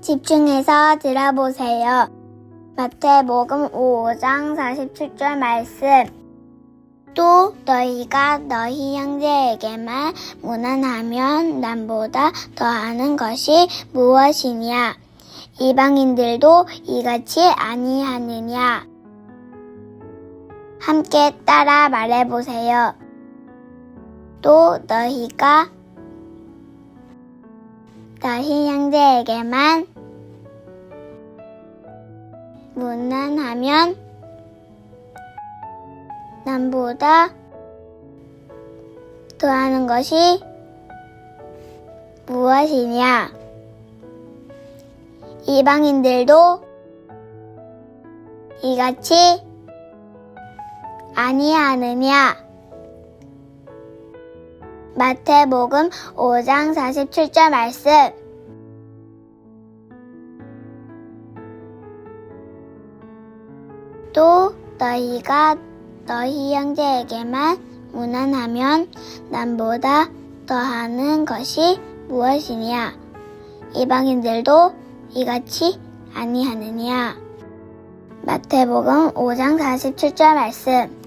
집중해서 들어보세요. 마태복음 5장 47절 말씀. 또 너희가 너희 형제에게만 무난하면 남보다 더하는 것이 무엇이냐? 이방인들도 이같이 아니하느냐? 함께 따라 말해보세요. 또 너희가 너희 형제에게만 무난하면 남보다 더하는 것이 무엇이냐? 이방인들도 이같이 아니하느냐? 마태복음 5장 47절 말씀. 또 너희가 너희 형제에게만 무난하면 남보다 더하는 것이 무엇이냐? 이방인들도 이같이 아니하느냐? 마태복음 5장 47절 말씀.